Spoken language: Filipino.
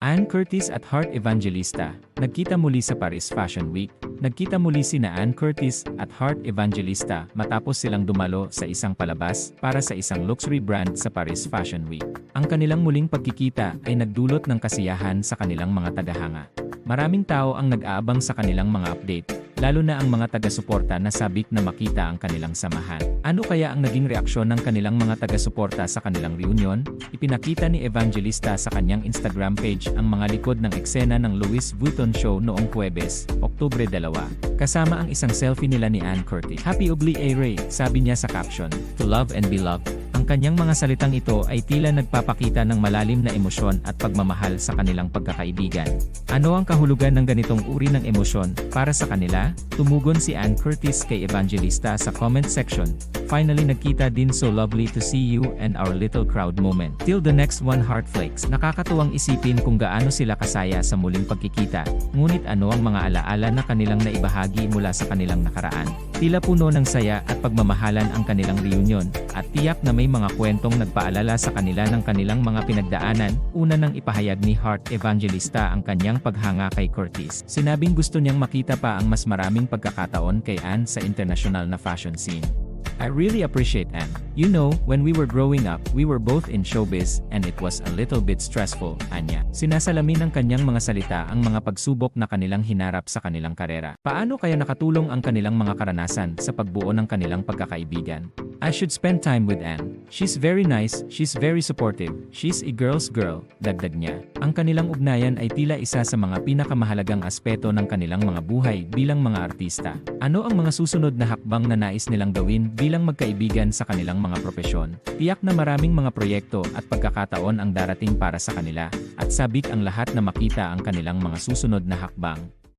Anne Curtis at Heart Evangelista, nagkita muli sa Paris Fashion Week. Nagkita muli sina Anne Curtis at Heart Evangelista matapos silang dumalo sa isang palabas para sa isang luxury brand sa Paris Fashion Week. Ang kanilang muling pagkikita ay nagdulot ng kasiyahan sa kanilang mga tagahanga. Maraming tao ang nag-aabang sa kanilang mga update, lalo na ang mga taga-suporta na sabik na makita ang kanilang samahan. Ano kaya ang naging reaksyon ng kanilang mga taga-suporta sa kanilang reunion? Ipinakita ni Evangelista sa kanyang Instagram page ang mga likod ng eksena ng Louis Vuitton show noong Huwebes, Oktubre 2. Kasama ang isang selfie nila ni Anne Curtis. Happy Obli A. Ray, sabi niya sa caption, To love and be loved. Ang kanyang mga salitang ito ay tila nagpapakita ng malalim na emosyon at pagmamahal sa kanilang pagkakaibigan. Ano ang kahulugan ng ganitong uri ng emosyon para sa kanila? Tumugon si Anne Curtis kay Evangelista sa comment section. Finally nagkita din so lovely to see you and our little crowd moment. Till the next one heartflakes. Nakakatuwang isipin kung gaano sila kasaya sa muling pagkikita. Ngunit ano ang mga alaala na kanilang naibahagi mula sa kanilang nakaraan. Tila puno ng saya at pagmamahalan ang kanilang reunion at tiyak na may mga kwentong nagpaalala sa kanila ng kanilang mga pinagdaanan. Una nang ipahayag ni Heart Evangelista ang kanyang paghanga kay Curtis. Sinabing gusto niyang makita pa ang mas maraming pagkakataon kay Anne sa international na fashion scene. I really appreciate Anne. You know, when we were growing up, we were both in showbiz, and it was a little bit stressful, Anya. Sinasalamin ng kanyang mga salita ang mga pagsubok na kanilang hinarap sa kanilang karera. Paano kaya nakatulong ang kanilang mga karanasan sa pagbuo ng kanilang pagkakaibigan? I should spend time with Anne. She's very nice, she's very supportive, she's a girl's girl, dagdag niya. Ang kanilang ugnayan ay tila isa sa mga pinakamahalagang aspeto ng kanilang mga buhay bilang mga artista. Ano ang mga susunod na hakbang na nais nilang gawin bilang magkaibigan sa kanilang mga propesyon? Tiyak na maraming mga proyekto at pagkakataon ang darating para sa kanila, at sabik ang lahat na makita ang kanilang mga susunod na hakbang.